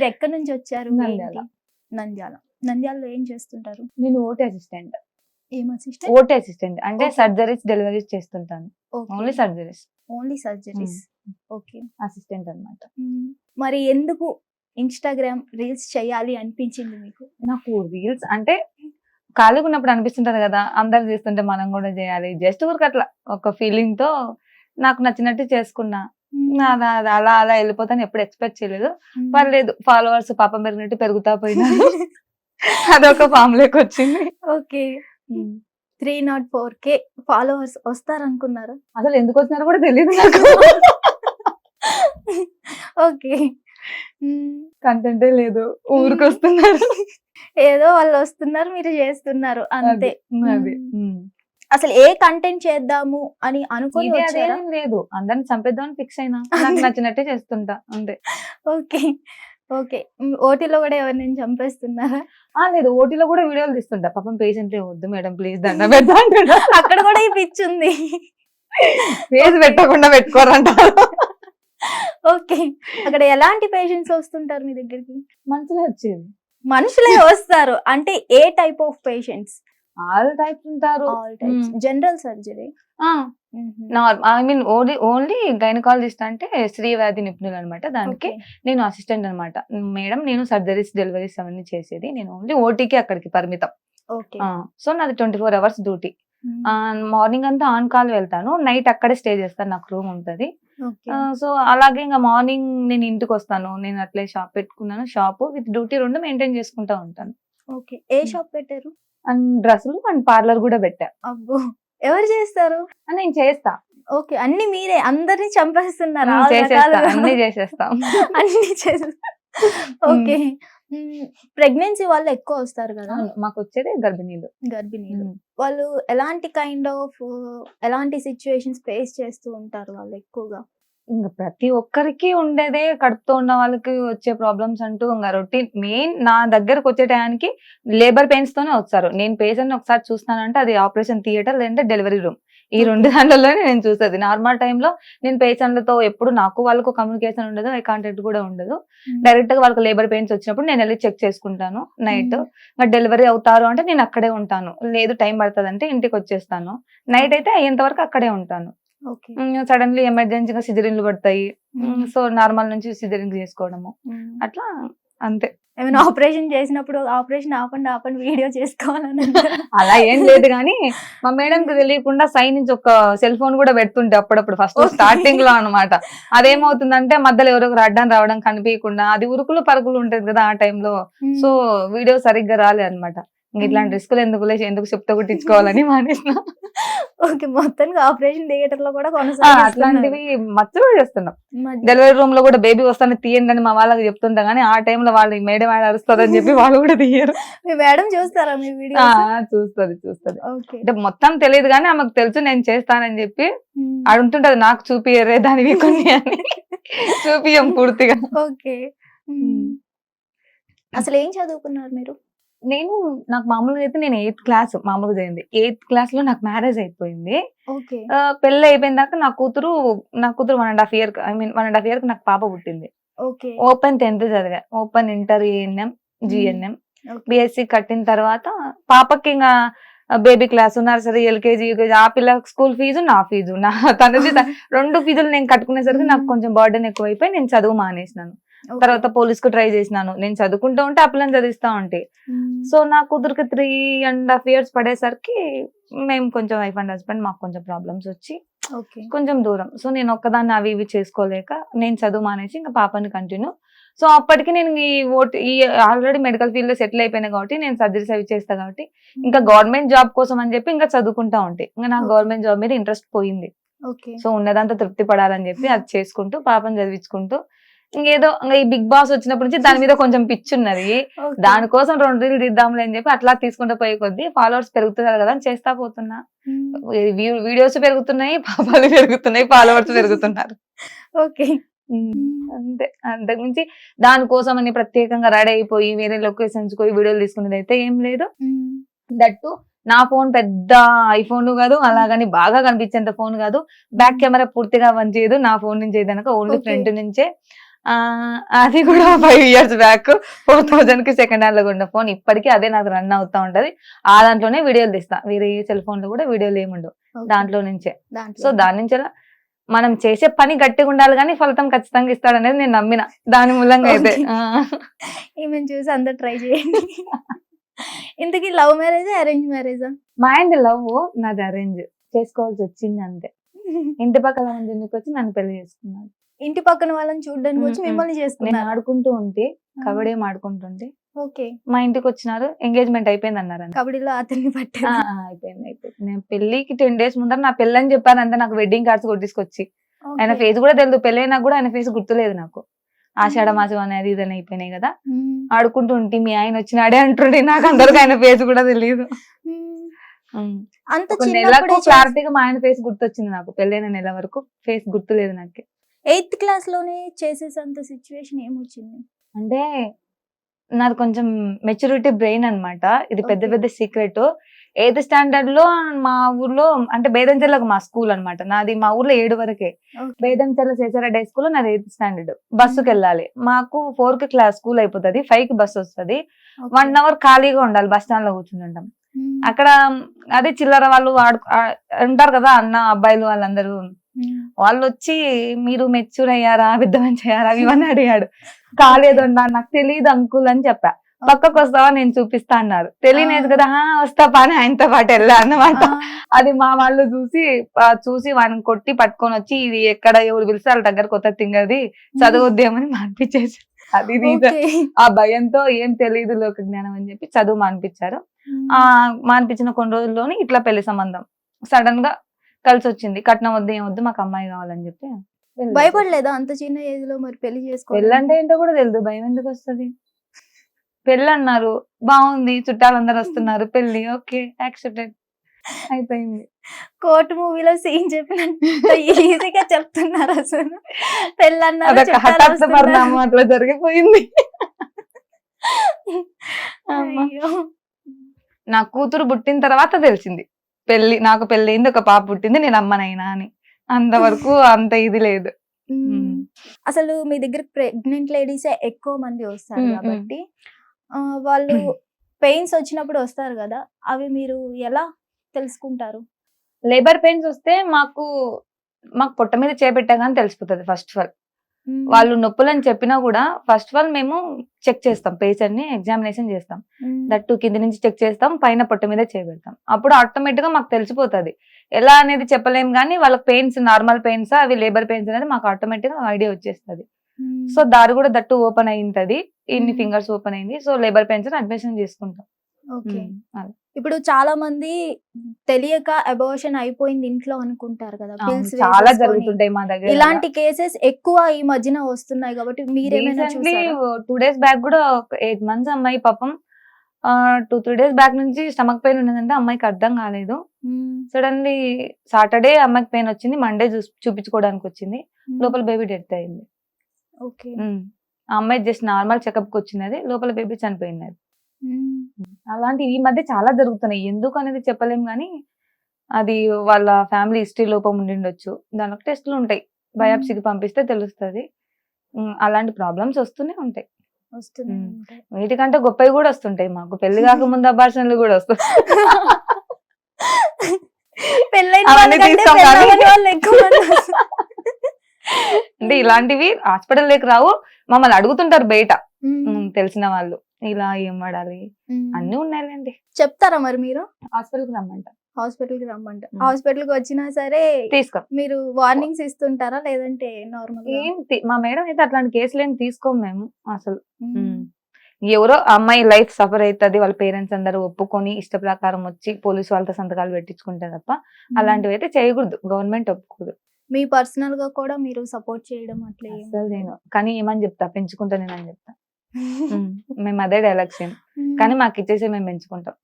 మీరు ఎక్కడి నుంచి వచ్చారు నంద్యాల. నంద్యాల. నంద్యాలలో ఏం చేస్తుంటారు? నేను ఓటీ అసిస్టెంట్ ఏం అసిస్టెంట్ ఓటీ అసిస్టెంట్ అంటే. సర్జరీస్ డెలివరీస్ చేస్తుంటాను. Only surgeries only surgeries okay. Assistant అన్నమాట. మరి ఎందుకు ఇన్స్టాగ్రామ్ రీల్స్ చేయాలి అనిపించింది మీకు? నాకు రీల్స్ అంటే ఖాళీగా ఉన్నప్పుడు అనిపిస్తుంటది కదా అందరు చేస్తుంటే మనం కూడా చేయాలి. జస్ట్ ఊరికి అట్లా ఒక ఫీలింగ్తో నాకు నచ్చినట్టు చేసుకున్నా. అది అలా అలా వెళ్ళిపోతాను. ఎప్పుడు ఎక్స్పెక్ట్ చేయలేదు. పర్లేదు ఫాలోవర్స్ పాపం పెరిగినట్టు పెరుగుతా పోయినా. అదొక ఫామ్లోకి వచ్చింది. Okay. Three not four K followers వస్తారనుకున్నారా? అసలు ఎందుకు వచ్చినారో కూడా తెలియదు నాకు. ఓకే. కంటెంటే లేదు. ఊరికి వస్తున్నారు ఏదో వాళ్ళు వస్తున్నారు మీరు చేస్తున్నారు. అంతే. అది. అసలు ఏ కంటెంట్ చేద్దాము అని అనుకుని అదేం లేదు. అందరిని చంపేద్దామని ఫిక్స్ అయినా. నాకు నచ్చినట్టే చేస్తుంటా. అంతే. ఓకే. ఓకే. ఓటీలో కూడా ఎవరిని చంపేస్తున్నారా? ఆ లేదు. ఓటీలో కూడా వీడియోలు తీస్తుంటా. పాపం పేషెంట్ వద్దు మేడం ప్లీజ్ దండ పెద్ద అక్కడ కూడా ఈ పిచ్ ఉంది. ఫేస్ పెట్టకుండా పెట్టుకోరంటారు ఓకే. అక్కడ ఎలాంటి పేషెంట్స్ వస్తుంటారు మీ దగ్గరికి? మంచిగా వచ్చేది. మనుషులే వస్తారు. అంటే ఏ type of patients all types ఉంటారు. All types. General surgery I mean only only gynaecologist అంటే స్త్రీ వ్యాధి నిపుణులు అనమాట దానికి. నేను అసిస్టెంట్ అనమాట మేడం నేను సర్జరీస్ డెలివరీస్ అవన్నీ చేసేది. నేను ఓన్లీ ఓటీకి అక్కడికి పరిమితం. ఓకే సో నాది twenty four hours duty morning అంతా ఆన్ కాల్ వెళ్తాను. నైట్ అక్కడే స్టే చేస్తాను. నాకు రూమ్ ఉంటుంది. సో అలాగే ఇంకా మార్నింగ్ నేను ఇంటికి వస్తాను నేను అట్లే షాప్ పెట్టుకున్నాను. షాప్ విత్ డ్యూటీ రెండు మెయింటైన్ చేసుకుంటా ఉంటాను. ఓకే ఏ షాప్ పెట్టారు? అండ్ డ్రెస్సులు అండ్ పార్లర్ కూడా పెట్టా. అబ్బో ఎవరు చేస్తారు? అని నేను చేస్తా. ఓకే అన్ని మీరే అందరిని చంపేస్తున్నారు చేసేస్తా. అన్ని చేసేస్తా. అన్ని చేస్తారు ఓకే ప్రెగ్నెన్సీ వాళ్ళు ఎక్కువ వస్తారు కదా? మాకు వచ్చేది గర్భిణీలు. గర్భిణీలు. వాళ్ళు ఎలాంటి కైండ్ ఆఫ్ ఎలాంటి సిచ్యువేషన్స్ ఫేస్ చేస్తూ ఉంటారు వాళ్ళు ఎక్కువగా? ఇంకా ప్రతి ఒక్కరికి ఉండేదే కడుపుతో ఉన్న వాళ్ళకి వచ్చే ప్రాబ్లమ్స్ అంటూ ఇంకా రొటీన్. మెయిన్ నా దగ్గరకు వచ్చే టయానికి లేబర్ పెయిన్స్ తోనే వస్తారు. నేను పేషెంట్ ఒకసారి చూస్తానంటే అది ఆపరేషన్ థియేటర్ లేదంటే డెలివరీ రూమ్. ఈ రెండు దాంట్లోనే నేను చూసేది. నార్మల్ టైంలో నేను పేషెంట్లతో ఎప్పుడు నాకు వాళ్ళకు కమ్యూనికేషన్ ఉండదు ఐ కాంటాక్ట్ కూడా ఉండదు. డైరెక్ట్గా వాళ్ళకి లేబర్ పెయిన్స్ వచ్చినప్పుడు నేను వెళ్ళి చెక్ చేసుకుంటాను నైట్. డెలివరీ అవుతారు అంటే నేను అక్కడే ఉంటాను. లేదు టైం పడుతుంది అంటే ఇంటికి వచ్చేస్తాను. నైట్ అయితే అయ్యేంత వరకు అక్కడే ఉంటాను. సడన్లీ ఎమర్జెన్సీగా సిజరీన్లు పడతాయి. సో నార్మల్ నుంచి సిజరింగ్ చేసుకోవడము. అట్లా అంతే. ఏమైనా ఆపరేషన్ చేసినప్పుడు ఆపరేషన్ ఆపండి ఆపండి వీడియో చేసుకోవాలని? అలా ఏం లేదు కానీ మా మేడం కి తెలియకుండా సైన్ నుంచి ఒక సెల్ ఫోన్ కూడా పెడుతుంటే అప్పుడప్పుడు ఫస్ట్. స్టార్టింగ్లో అనమాట అదేమవుతుందంటే మధ్యలో ఎవరో ఒకరు అడ్డం రావడం కనిపించకుండా అది ఉరుకులు పరుగులు ఉంటది కదా ఆ టైంలో సో వీడియో సరిగ్గా రాలే అనమాట ఇట్లాంటి. రిస్కులు ఎందుకు లేచి ఎందుకు చెప్తా కుట్టించుకోవాలని మానేసిన. ఓకే మొత్తానికి ఆపరేషన్ థియేటర్లో కూడా ఆ, కొనసాగిస్తున్నారు. అట్లాంటివి మచ్చలు చేస్తున్నాం. డెలివరీ రూమ్లో కూడా బేబీ వస్తాను తీయండి అని మా వాళ్ళకి చెప్తుంటా కానీ ఆ టైంలో వాళ్ళు మేడం ఆయన అరుస్తుందని చెప్పి వాళ్ళు కూడా తీయరు. మీ మేడం చూస్తారా మీ వీడియో చూస్తది చూస్తది. అంటే మొత్తం తెలియదు కానీ ఆమెకు తెలుసు నేను చేస్తానని చెప్పి అడుగుతుంటది నాకు చూపియరే దానివి కొన్ని అని. చూపియం పూర్తిగా. ఓకే. అసలు ఏం చదువుకున్నారు మీరు? నేను నాకు మామూలుగా అయితే నేను ఎయిత్ క్లాస్ మామూలుగా జరిగింది. ఎయిత్ క్లాస్లో నాకు మ్యారేజ్ అయిపోయింది. పెళ్ళి అయిపోయిన దాకా నా కూతురు నా కూతురు one and half year I mean one and half year నాకు పాప పుట్టింది. ఓపెన్ టెన్త్ చదివా. Open inter ANM GNM. BSc కట్టిన తర్వాత పాపకి ఇంకా baby class nursery LKG UKG ఆ పిల్ల స్కూల్ ఫీజు నా ఫీజు నా తనది త- రెండు ఫీజులు నేను కట్టుకునేసరికి నాకు మ్మ్. కొంచెం బర్డెన్ ఎక్కువైపోయి నేను చదువు మానేసినాను. తర్వాత పోలీస్కు ట్రై చేసినాను. నేను చదువుకుంటూ ఉంటే ఆ పిల్లని చదివిస్తా ఉంటే. సో నా కూతురికి త్రీ అండ్ హాఫ్ ఇయర్స్ పడేసరికి మేము కొంచెం వైఫ్ అండ్ హస్బెండ్ మాకు కొంచెం ప్రాబ్లమ్స్ వచ్చి ఓకే. కొంచెం దూరం. సో నేను ఒక్కదాన్ని అవి ఇవి చేసుకోలేక నేను చదువు మానేసి ఇంకా పాపని కంటిన్యూ. సో అప్పటికి నేను ఈ ఓట్ ఈ ఆల్రెడీ మెడికల్ ఫీల్డ్లో సెటిల్ అయిపోయినా కాబట్టి నేను సర్జరీస్ అవి చేస్తా కాబట్టి ఇంకా గవర్నమెంట్ జాబ్ కోసం అని చెప్పి ఇంకా చదువుకుంటా ఉంటే. ఇంకా నాకు. గవర్నమెంట్ జాబ్ మీద ఇంట్రెస్ట్ పోయింది. సో ఉన్నదంతా తృప్తి పడాలని చెప్పి అది చేసుకుంటూ పాపని చదివించుకుంటూ ఇంకేదో ఇంకా ఈ బిగ్ బాస్ వచ్చినప్పటి నుంచి దాని మీద కొంచెం పిచ్చి ఉన్నది. దానికోసం రెండు రీలు తీద్దాంలే అని చెప్పి అట్లా తీసుకుంటూ పోయే కొద్దీ ఫాలోవర్స్ పెరుగుతున్నారు కదా అని చేస్తా పోతున్నా. వీడియోస్ పెరుగుతున్నాయి పాపాలు పెరుగుతున్నాయి ఫాలోవర్స్ పెరుగుతున్నారు. ఓకే. అంతే. అంతకుమించి దానికోసం అని ప్రత్యేకంగా రెడీ అయిపోయి వేరే లొకేషన్స్ పోయి వీడియోలు తీసుకునేది అయితే ఏం లేదు. దట్టు నా ఫోన్ పెద్ద ఐఫోన్ కాదు అలాగని బాగా కనిపించేంత ఫోన్ కాదు. బ్యాక్ కెమెరా పూర్తిగా పనిచేయదు నా ఫోన్ నుంచి ఏదనక ఓన్లీ. ఫ్రంట్ నుంచే. అది కూడా ఫైవ్ ఇయర్స్ బ్యాక్ ఫోర్ థౌజండ్కి సెకండ్ హ్యాండ్లో ఉన్న ఫోన్ ఇప్పటికీ అదే నాకు రన్ అవుతా ఉంటది. ఆ దాంట్లోనే వీడియోలు తీస్తా. వేరే సెల్ ఫోన్లో కూడా వీడియోలు ఏముండవు. దాంట్లో నుంచే. సో దాని నుంచి మనం చేసే పని గట్టిగా ఉండాలి కానీ ఫలితం ఖచ్చితంగా ఇస్తాడనేది నేను నమ్మిన. దాని మూలంగా అయితే. ఈమెను చూసి అందరు ట్రై చేయండి. ఇంతకీ లవ్ మ్యారేజా అరేంజ్ మ్యారేజా మా ఆయన లవ్ నాది అరేంజ్ చేసుకోవాల్సి వచ్చింది అంతే. ఇంటి పక్కల మంది ఎందుకు వచ్చి నన్ను పెళ్ళి చేసుకున్నాడు. ఇంటి పక్కన వాళ్ళని చూడడానికి వచ్చి మ్మ్, మ్మ్. మిమ్మల్ని నేను చేసుకున్నారు ఆడుకుంటూ ఉంటే కబడ్డీ ఆడుకుంటుంటే ఓకే. మా ఇంటికి వచ్చినారు ఎంగేజ్మెంట్ అయిపోయింది అన్నారు. కబడ్డీలో అతన్ని ఆ, అయిపోయింది అయిపోయింది. నేను పెళ్ళికి టెన్ డేస్ ముందర నా పెళ్ళి అని చెప్పాను అంతే నాకు వెడ్డింగ్ కార్డ్స్ కొట్టించుకొచ్చి ఆయన ఫేస్ కూడా తెలియదు పెళ్ళి అయినా కూడా ఆయన ఫేస్ గుర్తులేదు నాకు. ఆషాఢ మాసం అనేది ఇదని అయిపోయినాయి కదా. ఆడుకుంటూ ఉంటే మీ ఆయన వచ్చినాడే అంటుండే నాకు అందరికి ఆయన ఫేస్ కూడా తెలియదు. అంత క్లారిటీగా మా ఆయన ఫేస్ గుర్తొచ్చింది నాకు పెళ్ళైన నెల వరకు. ఫేస్ గుర్తులేదు నాకు. ఎయిత్ క్లాస్లోనే చేసేసంత సిచ్యువేషన్ ఏమొచ్చింది? అంటే నాది కొంచెం మెచ్యూరిటీ బ్రెయిన్ అన్నమాట. ఇది పెద్ద. పెద్ద సీక్రెట్. ఎయిత్ స్టాండర్డ్లో మా ఊర్లో అంటే బేదంచెర్లకు మా స్కూల్ అన్నమాట. నాది మా ఊర్లో ఏడు వరకే. బేదంచెర్ల చేసారా హై స్కూల్ నాది ఎయిత్ స్టాండర్డ్. బస్సుకి వెళ్ళాలి. మాకు ఫోర్కి క్లాస్ స్కూల్ అయిపోతుంది ఫైవ్కి బస్ వస్తది. వన్ అవర్ ఖాళీగా ఉండాలి బస్ స్టాండ్లో కూర్చుంటాం మ్మ్. అక్కడ అదే చిల్లర వాళ్ళు ఆడు ఉంటారు కదా అన్న అబ్బాయిలు వాళ్ళందరూ. వాళ్ళు వచ్చి మీరు మెచ్యూర్ అయ్యారా పెద్ద మంచి అయ్యారా ఇవన్నీ అడిగాడు. కాలేదు అన్నా నాకు తెలియదు అంకుల్ అని చెప్పా. పక్కకు వస్తావా నేను చూపిస్తా అన్నారు. తెలియలేదు కదా "ఆ, వస్తా పాని ఆయనతో పాటు వెళ్ళా అన్నమాట. అది మా వాళ్ళు చూసి చూసి వాడిని కొట్టి పట్టుకొని వచ్చి ఇది ఎక్కడ ఎవరు పిలిస్తే వాళ్ళ దగ్గర కొత్త తింగది చదవద్దేమని మానిపించేసి. అది. ఆ భయంతో ఏం తెలియదు లోక జ్ఞానం అని చెప్పి చదువు మానిపించారు. ఆ మానిపించిన కొన్ని రోజుల్లోనే ఇట్లా పెళ్ళి సంబంధం. సడన్గా కలిసి వచ్చింది. కట్నం వద్దు ఏం వద్దు మాకు అమ్మాయి కావాలని చెప్పి భయపడలేదా? అంత చిన్న ఏజ్లో మరి పెళ్ళి పెళ్ళి చేసుకోవాలి అంటే ఏంటో కూడా తెలియదు భయం ఎందుకు వస్తది? పెళ్ళి అన్నారు బాగుంది చుట్టాలందరూ వస్తున్నారు. పెళ్ళి ఓకే యాక్సెప్టెడ్. అయిపోయింది. కోర్టు మూవీలో సీన్ చెప్పినట్టు ఈజీగా చెప్తున్నారు అసలు. పెళ్ళి అన్నారు అదొక చుట్టాలు హఠాత్ వస్తున్నారు. పరిణామం అట్లా జరిగిపోయింది. నా కూతురు పుట్టిన తర్వాత తెలిసింది. పెళ్ళి నాకు పెళ్ళి అయింది ఒక పాప పుట్టింది నేను అమ్మనైనా అని. అంతవరకు అంత ఇది లేదు. అసలు మీ దగ్గర ప్రెగ్నెంట్ లేడీస్ ఎక్కువ మంది వస్తారు కాబట్టి వాళ్ళు పెయిన్స్ వచ్చినప్పుడు వస్తారు కదా అవి మీరు ఎలా తెలుసుకుంటారు? లేబర్ పెయిన్స్ వస్తే మాకు మాకు పొట్ట మీద చేపెట్టగానే తెలిసిపోతుంది ఫస్ట్ ఆఫ్ ఆల్. వాళ్ళు నొప్పులని చెప్పినా కూడా ఫస్ట్ ఆఫ్ ఆల్ మేము చెక్ చేస్తాం పేషెంట్ని ఎగ్జామినేషన్ చేస్తాం. దట్టు కింది నుంచి చెక్ చేస్తాం పైన పొట్ట మీద చేపెడతాం అప్పుడు ఆటోమేటిక్గా మాకు తెలిసిపోతుంది ఎలా అనేది చెప్పలేం కానీ వాళ్ళ పెయిన్స్ నార్మల్ పెయిన్స్ అవి లేబర్ పెయిన్స్ అనేది మాకు ఆటోమేటిక్గా ఐడియా వచ్చేస్తుంది. సో దారి కూడా దట్టు ఓపెన్ అయింటది ఇన్ని. ఫింగర్స్ ఓపెన్ అయింది సో లేబర్ పెయిన్స్ అడ్మిషన్ చేసుకుంటాం. అలా. ఇప్పుడు చాలా మంది తెలియక అబోషన్ అయిపోయింది ఇంట్లో అనుకుంటారు కదా చాలా. జరుగుతుంటాయి మా దగ్గర ఇలాంటి కేసెస్ ఎక్కువ ఈ మధ్యన వస్తున్నాయి కాబట్టి మీరేమైనా టూ డేస్ బ్యాక్ కూడా ఎయిట్ మంత్స్ అమ్మాయి పాపం టూ త్రీ డేస్ బ్యాక్ నుంచి స్టమక్ పెయిన్ ఉన్నదంటే అమ్మాయికి అర్థం కాలేదు. సడన్లీ సాటర్డే అమ్మాయికి పెయిన్ వచ్చింది మండే చూపించుకోవడానికి వచ్చింది. లోపల బేబీ డెత్ అయింది ఓకే. ఆ అమ్మాయి జస్ట్ నార్మల్ చెకప్కి వచ్చింది అది లోపల బేబీ చనిపోయింది అది మ్మ్. అలాంటి ఈ మధ్య చాలా జరుగుతున్నాయి. ఎందుకు అనేది చెప్పలేం కానీ అది వాళ్ళ ఫ్యామిలీ హిస్టరీ లోపం ఉండిండొచ్చు దానికి టెస్టులు ఉంటాయి. బయాప్సీకి పంపిస్తే తెలుస్తుంది. అలాంటి ప్రాబ్లమ్స్ వస్తూనే ఉంటాయి. వీటికంటే గొప్పవి కూడా వస్తుంటాయి మాకు. పెళ్ళి కాకముందు అబార్షన్లు కూడా వస్తాయి. అంటే ఇలాంటివి హాస్పిటల్ లేక రావు. మమ్మల్ని అడుగుతుంటారు బయట. తెలిసిన వాళ్ళు. ఇలా ఏం వాడాలి. అన్ని ఉన్నాయండి చెప్తారా మరి మీరు? హాస్పిటల్కి రమ్మంట. హాస్పిటల్కి రమ్మంట. మ్మ్. హాస్పిటల్కి వచ్చినా సరే తీసుకో. మీరు వార్నింగ్స్ ఇస్తుంటారా? లేదంటే నార్మల్ ఏం మా మేడం అయితే అట్లాంటి కేసులు ఏం తీసుకోము మేము అసలు. ఎవరో అమ్మాయి లైఫ్ సఫర్ అవుతుంది వాళ్ళ పేరెంట్స్ అందరూ ఒప్పుకొని ఇష్ట ప్రకారం వచ్చి పోలీసు వాళ్ళతో సంతకాలు పెట్టించుకుంటే తప్ప అలాంటివి అయితే చేయకూడదు. గవర్నమెంట్ ఒప్పుకోదు. మీ పర్సనల్గా కూడా మీరు సపోర్ట్ చేయడం అట్లా నేను కానీ ఏమని చెప్తా? పెంచుకుంటా నేను అని చెప్తా. మేము అదే డైలాగ్ చేయం కానీ మాకు ఇచ్చేసి మేము పెంచుకుంటాం.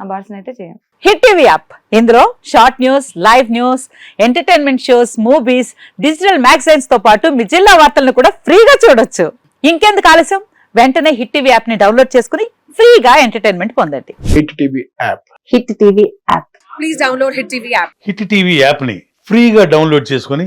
ఆ బార్సన్ అయితే చేయం. Hit TV app. ఇందులో short news live news entertainment shows movies digital మ్యాగజైన్స్తో పాటు మీ జిల్లా వార్తలను కూడా ఫ్రీగా చూడొచ్చు. ఇంకెందుకు ఆలస్యం? వెంటనే హిట్ టీవీ యాప్ని డౌన్లోడ్ చేసుకుని ఫ్రీగా ఎంటర్టైన్మెంట్ పొందండి. Hit TV app. Hit TV app. Please download Hit TV app. Hit TV యాప్ని ఫ్రీగా డౌన్లోడ్ చేసుకొని